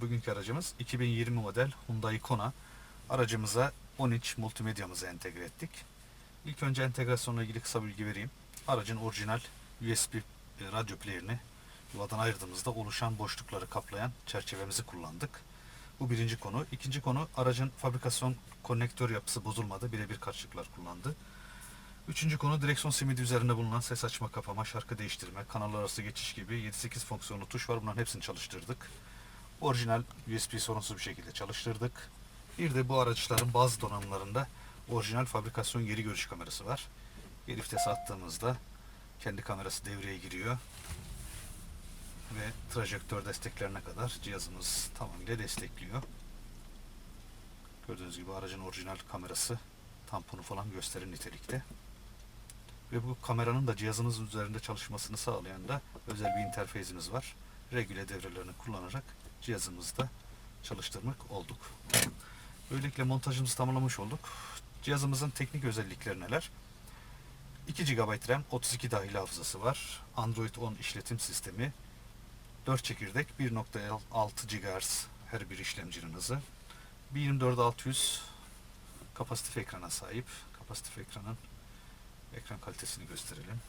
Bugünkü aracımız 2020 model Hyundai Kona. Aracımıza 10 inç multimedyamızı entegre ettik. İlk önce entegrasyonla ilgili kısa bilgi vereyim. Aracın orijinal USB e, radyo player'ini yuvadan ayırdığımızda oluşan boşlukları kaplayan çerçevemizi kullandık. Bu birinci konu. İkinci konu aracın fabrikasyon konnektör yapısı bozulmadı. Birebir karşılıklar kullandı. Üçüncü konu direksiyon simidi üzerinde bulunan ses açma kapama, şarkı değiştirme, kanallar arası geçiş gibi 7-8 fonksiyonlu tuş var. Bunların hepsini çalıştırdık. Orijinal USB sorunsuz bir şekilde çalıştırdık. Bir de bu araçların bazı donanımlarında orijinal fabrikasyon geri görüş kamerası var. Geri vitese attığımızda kendi kamerası devreye giriyor. Ve trajektör desteklerine kadar cihazımız tamamıyla destekliyor. Gördüğünüz gibi aracın orijinal kamerası tamponu falan gösterir nitelikte. Ve bu kameranın da cihazınız üzerinde çalışmasını sağlayan da özel bir interfezimiz var. Regüle devrelerini kullanarak cihazımızda çalıştırmak olduk. Böylelikle montajımızı tamamlamış olduk. Cihazımızın teknik özellikleri neler? 2 GB RAM, 32 dahili hafızası var. Android 10 işletim sistemi. 4 çekirdek, 1.6 GHz her bir işlemcinin hızı. 124-600 kapasitif ekrana sahip. Kapasitif ekranın ekran kalitesini gösterelim.